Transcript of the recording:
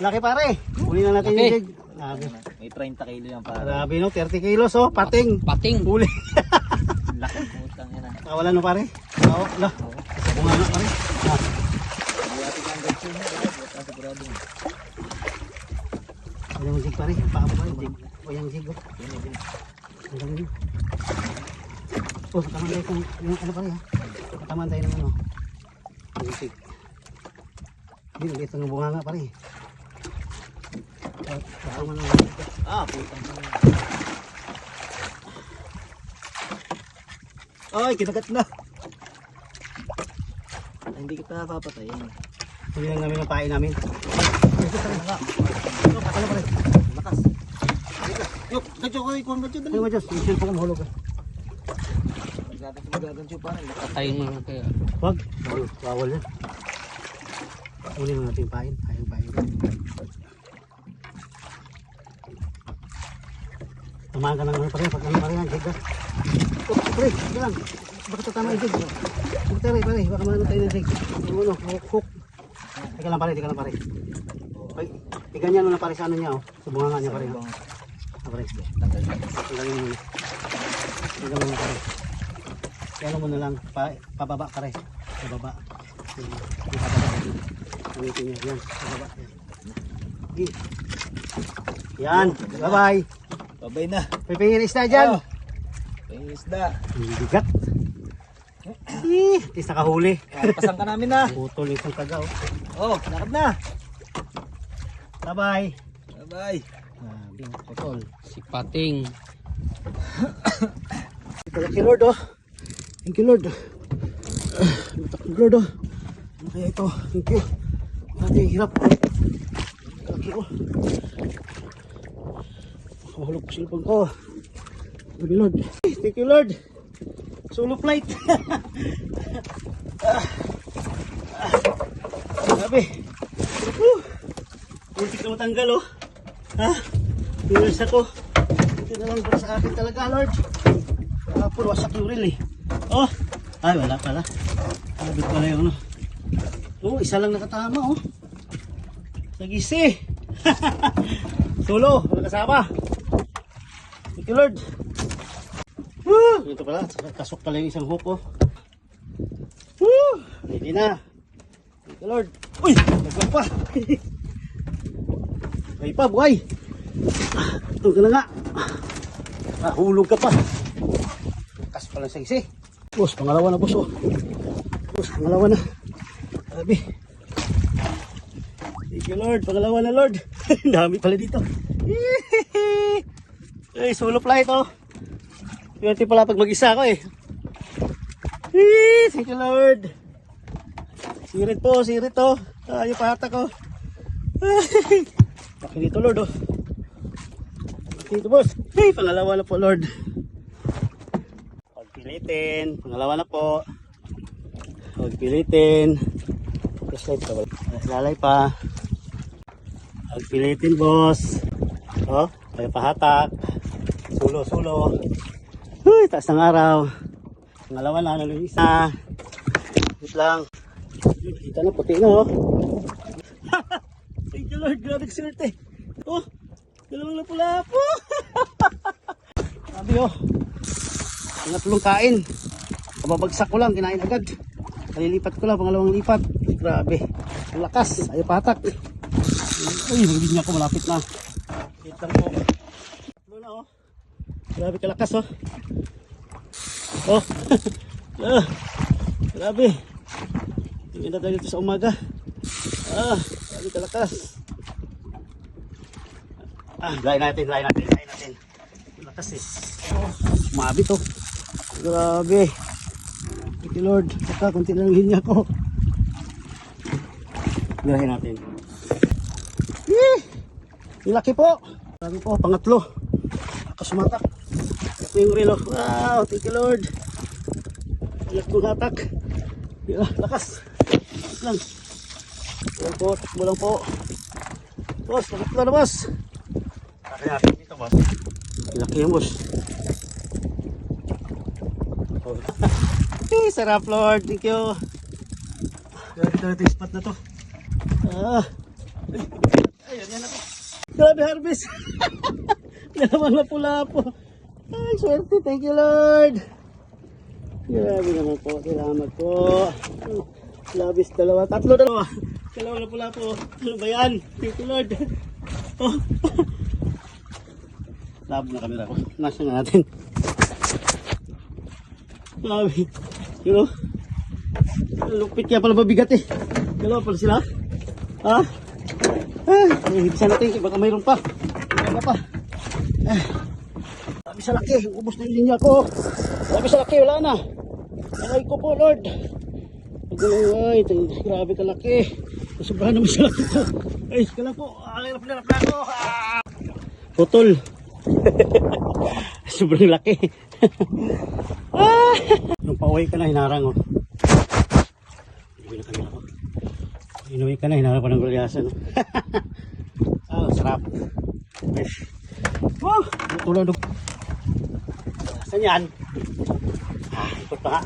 Laki pare. Huli na natin Laki. yung jig. Grabe. May 30 kilo yan para. Grabe no, 30 kilos oh, pating. Pating. Huli. Laki putang yan ah. Wala no pare. Oo, wala. Bunga na pare. Ah, natin ang gancho niya. Basta sigurado. Ano yung jig pare? Paa mo pare. Jig. O yung jig oh. Yun, yun. Ang galing yun. Oh, kataman tayo kung yung ano pare ha. Kataman tayo ng ano. Yung jig. Hindi, ulit ang bunga nga pare. Ah, putang. Ay, kinagat na. Ay, Hindi kita papatayin. Huli lang namin ang pain namin. Lakas. Yok, gadyo ko ikuan gadyo dali. Ay, gadyo, mission pa ko mahulog. ah. Hindi natin magagancho para. Lakas. Patayin mo na kaya. Wag, bawal, yan. Uli lang natin pain, ayaw pain. Tamaan ka ng ano pare, pag ano pare yan, jig ah. Oh, pare, ito lang. Bakit tatama yung jig? Huwag tayo pare, baka maano tayo ng. Yung ano, hook. Teka lang pare, teka lang pare. Ay, iganyan mo na pare sa ano niya oh. Sa bunga niya pare. oh. Ah, pare. Tanggalin mo na. Tanggalin mo na pare. Kaya mo na lang, pa, pababa pare. Pababa. Yung yung pababa. Gamitin niya. Yan, pababa. Yan. Yan, bye-bye. Babay na. Pipingin isda dyan. Oh. Yung isda. Bigat. Eh, tis nakahuli. Pasang ka namin na. Putol isang kaga oh. Oh, lakad na. Bye-bye. Bye-bye. Grabe, putol. Si Pating. Thank you Lord oh. Thank you Lord. Ah, Thank you Lord oh. Ano kaya ito? Thank you. Natin hirap. Laki oh. Mahulog ko cellphone ko. Thank you Lord. Thank you Lord. Solo flight. ah. Ah. Grabe. Muntik na matanggal oh. Ha? Pinulis ako. Ito na lang sa akin talaga Lord. Ah, puro wasak yung reel eh. Oh! Ay, wala pala. Sabit pala yung ano. Oh, isa lang nakatama oh. Nagisi. Solo, wala kasama. You Lord. Woo! Ito pala, kasok pala yung isang hook oh. Woo! Ready na. Thank you Lord. Uy! Naglag pa. Buhay pa, buhay. Ito ka na nga. Ah, hulog ka pa. Lakas pala sa isi. Boss, pangalawa na boss oh. Boss, pangalawa na. Sabi. Thank you Lord, pangalawa na Lord. Dami pala dito. Ay, solo flight oh. Swerte pala pag mag-isa ako eh. Eh, Thank you Lord. Sirit po, sirit oh. Ayaw pata ko. Laki dito Lord oh. Laki dito boss. Hey, pangalawa na po Lord. Pagpilitin. Pangalawa na po. Pagpilitin. Plus light pa. Lalay pa. Pagpilitin boss. Oh, kaya pahatak. Sulo, sulo. Uy, taas ng araw. Pangalawa na, ano yung isa. Wait lang. Kita na, puti na oh. Thank you Lord, grabe swerte. Oh, dalawang lapu-lapu. Sabi oh. Pangatlong kain. Kababagsak ko lang, kinain agad. Kalilipat ko lang, pangalawang lipat. Grabe. Ang lakas. Ayaw patak. Uy, hindi niya ako malapit na. Wait lang po. Na oh. Grabe kalakas oh. Oh. ah. Grabe. Tingin na tayo dito sa umaga. Ah, grabe kalakas. Ah, lain natin, lain natin, lain natin. Lakas eh. Oh, sumabit oh. Grabe. Thank you Lord. Saka kunti lang linya ko. Girahin natin. Eh! Ang laki po. Laki po, pangatlo. Nakasumatak. Relo. Wow, thank you Lord. Ayak kong hatak. Yeah, lakas. Lakas lang. Lang po, takbo lang po. Boss, pangatlo na boss. Laki natin dito boss. Laki yung boss. Sarap Lord. Thank you. Yung spot na to. Ah, Ayun, yan ako. Grabe harvest. Dalawang lapu-lapo. Ay, swerte. Thank you, Lord. Grabe naman po. Salamat po. Labis dalawa. Tatlo dalawa. Dalawa lapu-lapo. Ano ba yan? Thank you, Lord. Oh. Lab na kamera ko. Nasa na natin. Grabe. You know? Lupit kaya pala mabigat eh. Dalawa pala sila. Ha? Ah, higisan natin. Baka mayroon pa. Baka pa. Ah. Sabi sa laki. Ubus na yung linya ko. Sabi sa laki. Wala na. Aray ko po, Lord. Ay, grabe kalaki. Sobrahan naman sa laki ko. Ay, kala po. Ay, hirap na hirap na ako. Ah! Putol. Sobrang laki. ah! Nung pauwi ka na, hinarang oh. Inuwi na kami ako. Inuwi ka na, hinarang pa ng gulyasan. Oh. ah, sarap. Yes. Oh, tulad. Saan yan? Ah, ikot pa nga.